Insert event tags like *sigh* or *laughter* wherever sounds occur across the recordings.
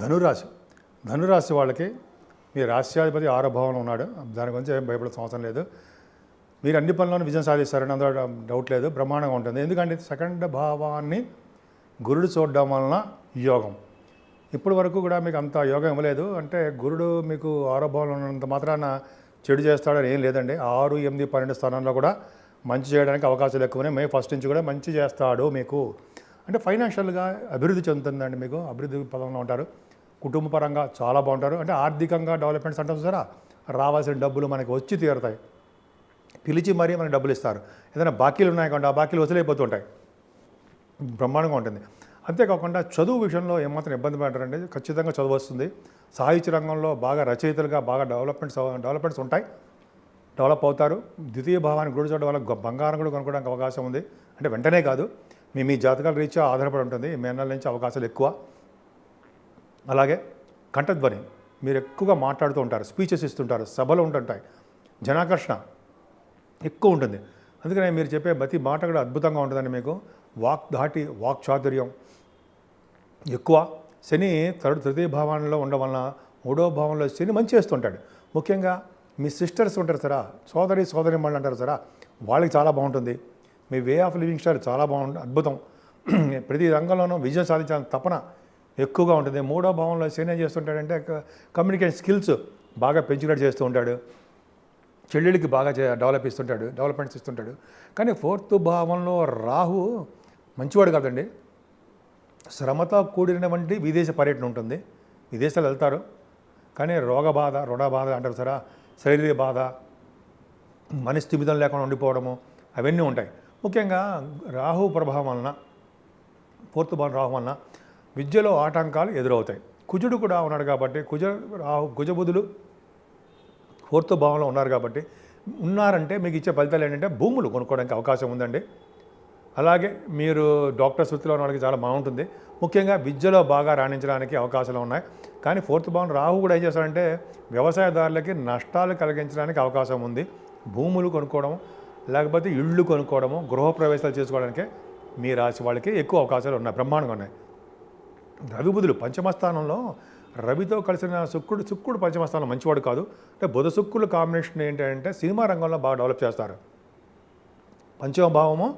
ధనురాశి. ధనురాశి వాళ్ళకి మీ రాష్ట్రాధిపతి ఆరో భావంలో ఉన్నాడు. దాని గురించి ఏం భయపడాల్సిన అవసరం లేదు. మీరు అన్ని పనులను విజయం సాధిస్తారని అందులో డౌట్ లేదు. బ్రహ్మాండంగా ఉంటుంది. ఎందుకంటే సెకండ్ భావాన్ని గురుడు చూడడం వలన యోగం. ఇప్పటి వరకు కూడా మీకు అంత యోగం ఇవ్వలేదు. అంటే గురుడు మీకు ఆరో భావంలో ఉన్నంత మాత్రాన చెడు చేస్తాడని ఏం లేదండి. ఆరు ఎనిమిది పన్నెండు స్థానంలో కూడా మంచి చేయడానికి అవకాశాలు ఎక్కువనే. మే ఫస్ట్ నుంచి కూడా మంచి చేస్తాడు మీకు. అంటే ఫైనాన్షియల్గా అభివృద్ధి చెందుతుందండి మీకు. అభివృద్ధి పదంలో ఉంటారు. కుటుంబ పరంగా చాలా బాగుంటారు. అంటే ఆర్థికంగా డెవలప్మెంట్స్ అంటాం సరే రావాల్సిన డబ్బులు మనకి వచ్చి తీరుతాయి. పిలిచి మరీ మనకి డబ్బులు ఇస్తారు. ఏదైనా బాకీలు ఉన్నాయి కాబట్టి ఆ బాకీలు వదిలేకపోతుంటాయి బ్రహ్మాండంగా ఉంటుంది. అంతేకాకుండా చదువు విషయంలో ఏమాత్రం ఇబ్బంది పడతారంటే ఖచ్చితంగా చదువు వస్తుంది. సాహిత్య రంగంలో బాగా రచయితలుగా బాగా డెవలప్మెంట్స్ డెవలప్మెంట్స్ ఉంటాయి. డెవలప్ అవుతారు. ద్వితీయ భావాన్ని గుడి చూడడం వల్ల బంగారం కూడా కొనుక్కోవడానికి అవకాశం ఉంది. అంటే వెంటనే కాదు. మీ మీ జాతకాల రీత్యా ఆధారపడి ఉంటుంది మీ నుంచి అవకాశాలు ఎక్కువ. అలాగే కంఠధ్వని మీరు ఎక్కువగా మాట్లాడుతూ ఉంటారు స్పీచెస్ ఇస్తుంటారు సభలు ఉంటుంటాయి జనాకర్షణ ఎక్కువ ఉంటుంది. అందుకనే మీరు చెప్పే ప్రతి మాట కూడా అద్భుతంగా ఉంటుందండి మీకు. వాక్ దాటి వాక్ చాతుర్యం ఎక్కువ. శని తరుడు తృతీయ భావంలో ఉండడం వలన మూడో భావంలో శని మంచి చేస్తుంటాడు. ముఖ్యంగా మీ సిస్టర్స్ ఉంటారు సరా సోదరి సోదరి వాళ్ళు అంటారు సరా వాళ్ళకి చాలా బాగుంటుంది. మీ వే ఆఫ్ లివింగ్ స్టైల్ చాలా బాగుంటుంది అద్భుతం. *clears throat* ప్రతి రంగంలోనూ విజయం సాధించాలని తపన ఎక్కువగా ఉంటుంది. మూడో భావంలో శని ఏం చేస్తుంటాడంటే కమ్యూనికేషన్ స్కిల్స్ బాగా పెంచుకునేట్టు చేస్తూ ఉంటాడు. చెల్లెళ్ళకి బాగా చే- డెవలప్ ఇస్తుంటాడు డెవలప్మెంట్స్ ఇస్తుంటాడు. కానీ ఫోర్త్ భావంలో రాహు మంచివాడు కాదండి. శ్రమతో కూడినటువంటి విదేశ పర్యటన ఉంటుంది. విదేశాలు వెళ్తారు. కానీ రోగ బాధ రుణ బాధ అంటారు సరా శరీర బాధ మనస్థిమితం లేకుండా ఉండిపోవడము అవన్నీ ఉంటాయి. ముఖ్యంగా రాహు ప్రభావం వలన ఫోర్త్ భావం రాహు వలన విద్యలో ఆటంకాలు ఎదురవుతాయి. కుజుడు కూడా ఉన్నాడు కాబట్టి కుజ రాహు కుజబుధులు ఫోర్త్ భావంలో ఉన్నారు కాబట్టి ఉన్నారంటే మీకు ఇచ్చే ఫలితాలు ఏంటంటే భూములు కొనుక్కోవడానికి అవకాశం ఉందండి. అలాగే మీరు డాక్టర్ వృత్తిలో ఉన్నవాడికి చాలా బాగుంటుంది. ముఖ్యంగా విద్యలో బాగా రాణించడానికి అవకాశాలు ఉన్నాయి. కానీ ఫోర్త్ భావన రాహు కూడా ఏం చేస్తారంటే వ్యవసాయదారులకి నష్టాలు కలిగించడానికి అవకాశం ఉంది. భూములు కొనుక్కోవడం లేకపోతే ఇళ్ళు కొనుక్కోవడము గృహప్రవేశాలు చేసుకోవడానికే మీ రాశి వాళ్ళకి ఎక్కువ అవకాశాలు ఉన్నాయి బ్రహ్మాండంగా ఉన్నాయి. రవి బుధులు పంచమస్థానంలో రవితో కలిసిన శుక్రుడు శుక్రుడు పంచమస్థానం మంచివాడు కాదు. అంటే బుధ శుక్రుల కాంబినేషన్ ఏంటంటే సినిమా రంగంలో బాగా డెవలప్ చేస్తారు. పంచమ భావము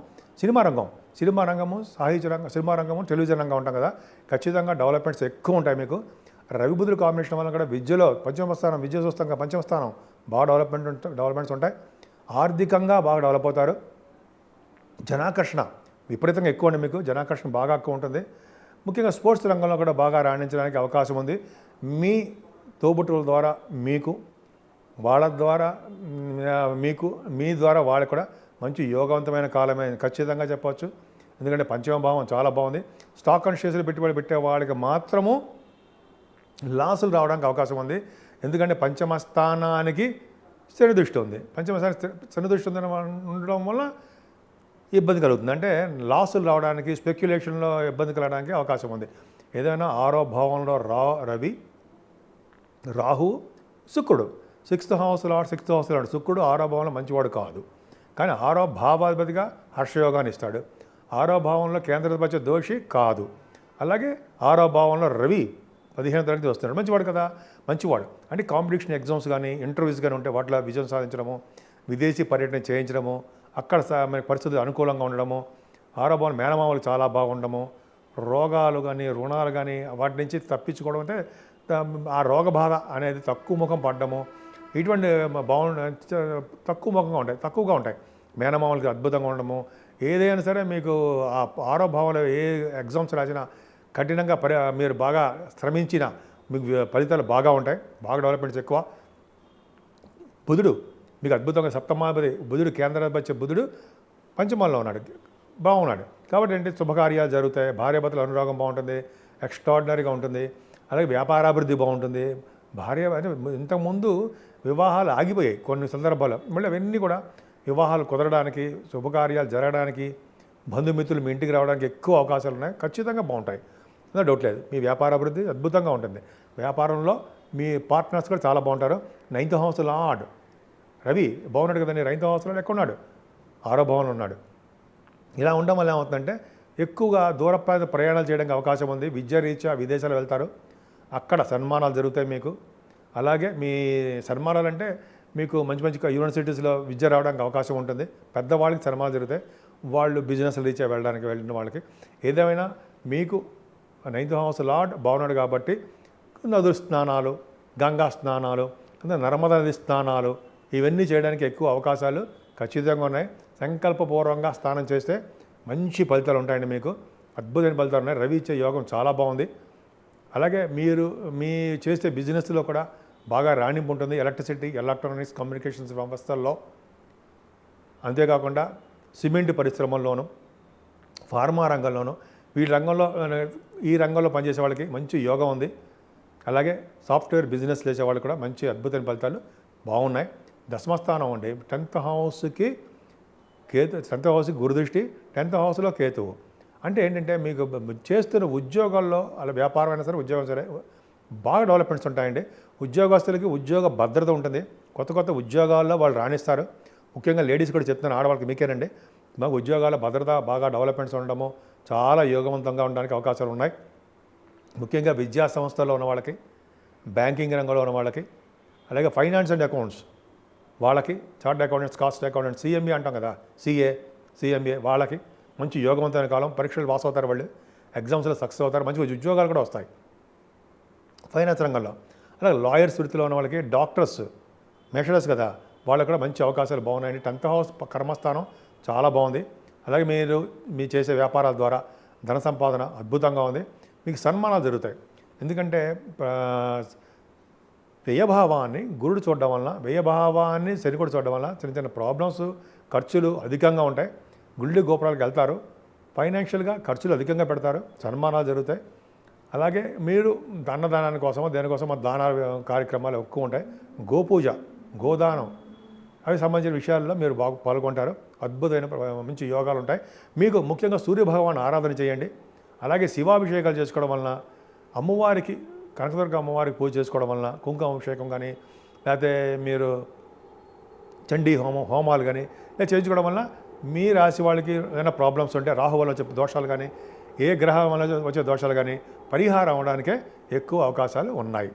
సినిమా రంగం. సినిమా రంగము సాహిత్య రంగం సినిమా రంగము టెలివిజన్ రంగం ఉంటాం కదా. ఖచ్చితంగా డెవలప్మెంట్స్ ఎక్కువ ఉంటాయి మీకు. రవిబుధుల కాంబినేషన్ వల్ల కూడా విద్యలో పంచమస్థానం విద్య చూస్తాం కదా పంచమ స్థానం బాగా డెవలప్మెంట్ ఉంటా డెవలప్మెంట్స్ ఉంటాయి. ఆర్థికంగా బాగా డెవలప్ అవుతారు. జనాకర్షణ విపరీతంగా ఎక్కువ అండి మీకు. జనాకర్షణ బాగా ఎక్కువ ఉంటుంది. ముఖ్యంగా స్పోర్ట్స్ రంగంలో కూడా బాగా రాణించడానికి అవకాశం ఉంది. మీ తోబుట్టుల ద్వారా మీకు వాళ్ళ ద్వారా మీకు మీ ద్వారా వాళ్ళకి కూడా మంచి యోగవంతమైన కాలమే ఖచ్చితంగా చెప్పవచ్చు. ఎందుకంటే పంచమ భావం చాలా బాగుంది. స్టాక్ అండ్ షేర్స్లో పెట్టుబడి పెట్టే వాళ్ళకి మాత్రము లాసులు రావడానికి అవకాశం ఉంది. ఎందుకంటే పంచమ స్థానానికి చిన్న దృష్టి ఉంది. పంచమ స్థానం దృష్టి ఉందని ఉండడం వల్ల ఇబ్బంది కలుగుతుంది. అంటే లాసులు రావడానికి స్పెక్యులేషన్లో ఇబ్బంది కలగడానికి అవకాశం ఉంది. ఏదైనా ఆరో భావంలో రా రవి రాహు శుక్రుడు. సిక్స్త్ హౌస్లో ఆడు సిక్స్త్ హౌస్లో ఆడు. శుక్రుడు ఆరో భావంలో మంచివాడు కాదు. కానీ ఆరో భావాధిపతిగా హర్షయోగాన్ని ఇస్తాడు. ఆరో భావంలో కేంద్రాధిపత్య దోషి కాదు. అలాగే ఆరో భావంలో రవి పదిహేను తరగతి వస్తున్నాడు. మంచివాడు కదా? మంచివాడు. అంటే కాంపిటీషన్ ఎగ్జామ్స్ కానీ ఇంటర్వ్యూస్ కానీ ఉంటే వాటిలో విజయం సాధించడము విదేశీ పర్యటన చేయించడము అక్కడ మన మనకి పరిస్థితులు అనుకూలంగా ఉండడము ఆరో మేనమామలు చాలా బాగుండము రోగాలు కానీ రుణాలు కానీ వాటి నుంచి తప్పించుకోవడం అంటే ఆ రోగ బాధ అనేది తక్కువ ముఖం పడ్డము. ఇటువంటి బాగుండ తక్కువ ముఖంగా ఉంటాయి. తక్కువగా ఉంటాయి. మేనమామలకి అద్భుతంగా ఉండడము. ఏదైనా సరే మీకు ఆ ఆరో ఏ ఎగ్జామ్స్ రాసినా కఠినంగా పరి మీరు బాగా శ్రమించిన మీకు ఫలితాలు బాగా ఉంటాయి. బాగా డెవలప్మెంట్స్ ఎక్కువ. బుధుడు మీకు అద్భుతంగా సప్తమాధిపతి బుధుడు కేంద్రాధిపత్య బుధుడు పంచమంలో ఉన్నాడు. బాగున్నాడు. కాబట్టి ఏంటి? శుభకార్యాలు జరుగుతాయి. భార్యాభర్తల అనురాగం బాగుంటుంది. ఎక్స్ట్రాడినరీగా ఉంటుంది. అలాగే వ్యాపారాభివృద్ధి బాగుంటుంది. భార్య అంటే ఇంతకుముందు వివాహాలు ఆగిపోయాయి కొన్ని సందర్భాల్లో. మళ్ళీ అవన్నీ కూడా వివాహాలు కుదరడానికి శుభకార్యాలు జరగడానికి బంధుమిత్రులు మీ ఇంటికి రావడానికి ఎక్కువ అవకాశాలు ఉన్నాయి. ఖచ్చితంగా బాగుంటాయి. అందులో డౌట్ లేదు. మీ వ్యాపార అభివృద్ధి అద్భుతంగా ఉంటుంది. వ్యాపారంలో మీ పార్ట్నర్స్ కూడా చాలా బాగుంటారు. నైన్త్ హౌస్ ఆడు రవి బాగున్నాడు కదండి నైన్త్ హౌస్లో ఎక్కడ ఉన్నాడు ఆరో భవన్లో ఉన్నాడు. ఇలా ఉండడం వల్ల ఏమవుతుందంటే ఎక్కువగా దూర ప్రయాణాలు చేయడానికి అవకాశం ఉంది. విద్య రీత్యా విదేశాలు వెళ్తారు. అక్కడ సన్మానాలు జరుగుతాయి మీకు. అలాగే మీ సన్మానాలు అంటే మీకు మంచి మంచి యూనివర్సిటీస్లో విద్య రావడానికి అవకాశం ఉంటుంది. పెద్దవాళ్ళకి సన్మానాలు జరుగుతాయి. వాళ్ళు బిజినెస్ రీచ్ వెళ్ళడానికి వెళ్ళిన వాళ్ళకి. ఏదేమైనా మీకు నైన్త్ హౌస్ లార్డ్ బాగున్నాడు కాబట్టి నదుల స్నానాలు గంగా స్నానాలు నర్మదా నది స్నానాలు ఇవన్నీ చేయడానికి ఎక్కువ అవకాశాలు ఖచ్చితంగా ఉన్నాయి. సంకల్పపూర్వకంగా స్నానం చేస్తే మంచి ఫలితాలు ఉంటాయండి మీకు. అద్భుతమైన ఫలితాలు ఉన్నాయి. రవి ఇచ్చే యోగం చాలా బాగుంది. అలాగే మీరు మీ చేసే బిజినెస్లో కూడా బాగా రాణింపు ఉంటుంది. ఎలక్ట్రిసిటీ ఎలక్ట్రానిక్స్ కమ్యూనికేషన్స్ వ్యవస్థల్లో. అంతేకాకుండా సిమెంట్ పరిశ్రమల్లోనూ ఫార్మా రంగంలోనూ ఈ రంగంలో ఈ రంగంలో పనిచేసే వాళ్ళకి మంచి యోగం ఉంది. అలాగే సాఫ్ట్వేర్ బిజినెస్ చేసే వాళ్ళకి కూడా మంచి అద్భుతమైన ఫలితాలు బాగున్నాయి. దశమస్థానం ఉండే టెన్త్ హౌస్కి కేతు టెన్త్ హౌస్కి గురుదృష్టి టెన్త్ హౌస్లో కేతువు. అంటే ఏంటంటే మీకు చేస్తున్న ఉద్యోగాల్లో అలా వ్యాపారం అయినా సరే ఉద్యోగం సరే బాగా డెవలప్మెంట్స్ ఉంటాయండి. ఉద్యోగస్తులకి ఉద్యోగ భద్రత ఉంటుంది. కొత్త కొత్త ఉద్యోగాల్లో వాళ్ళు రాణిస్తారు. ముఖ్యంగా లేడీస్ కూడా చెప్తున్నాను ఆడవాళ్ళకి మీకేనండి? మాకు ఉద్యోగాల భద్రత బాగా డెవలప్మెంట్స్ ఉండడము చాలా యోగవంతంగా ఉండడానికి అవకాశాలు ఉన్నాయి. ముఖ్యంగా విద్యా సంస్థల్లో ఉన్న వాళ్ళకి బ్యాంకింగ్ రంగంలో ఉన్న వాళ్ళకి అలాగే ఫైనాన్స్ అండ్ అకౌంట్స్ వాళ్ళకి chart accountants cost accountants CMA అంటాం కదా సిఏ సిఎంఏ వాళ్ళకి మంచి యోగవంతమైన కాలం పరీక్షలు పాస్ అవుతారు వాళ్ళు ఎగ్జామ్స్లో సక్సెస్ అవుతారు మంచి మంచి ఉద్యోగాలు కూడా వస్తాయి. ఫైనాన్స్ రంగంలో అలాగే లాయర్స్ వృత్తిలో ఉన్న వాళ్ళకి డాక్టర్స్ మెషరస్ కదా వాళ్ళకి కూడా మంచి అవకాశాలు బాగున్నాయండి టెన్త్ హౌస్ కర్మస్థానం చాలా బాగుంది. అలాగే మీరు మీ చేసే వ్యాపారాల ద్వారా ధన సంపాదన అద్భుతంగా ఉంది. మీకు సన్మానాలు జరుగుతాయి. ఎందుకంటే వ్యయభావాన్ని గురుడు చూడడం వలన వ్యయభావాన్ని శనికుడు చూడడం వలన చిన్న చిన్న ప్రాబ్లమ్స్ ఖర్చులు అధికంగా ఉంటాయి. గుళ్ళు గోపురాలకు వెళ్తారు. ఫైనాన్షియల్గా ఖర్చులు అధికంగా పెడతారు. సన్మానాలు జరుగుతాయి. అలాగే మీరు అన్నదానాని కోసమో దేనికోసమో దాన కార్యక్రమాలు ఎక్కువ ఉంటాయి. గోపూజ గోదానం అవి సంబంధించిన విషయాల్లో మీరు బాగా పాల్గొంటారు. అద్భుతమైన మంచి యోగాలు ఉంటాయి మీకు ముఖ్యంగా సూర్యభగవాన్ ఆరాధన చేయండి. అలాగే శివాభిషేకాలు చేసుకోవడం వలన అమ్మవారికి కనకదుర్గ అమ్మవారికి పూజ చేసుకోవడం వలన కుంకుమ అభిషేకం కానీ లేకపోతే మీరు చండీ హోమం హోమాలు కానీ ఇలా చేయించుకోవడం వలన మీ రాశి వాళ్ళకి ఏదైనా ప్రాబ్లమ్స్ ఉంటే రాహు వల్ల వచ్చే దోషాలు కానీ ఏ గ్రహం వల్ల వచ్చే దోషాలు కానీ పరిహారం అవడానికే ఎక్కువ అవకాశాలు ఉన్నాయి.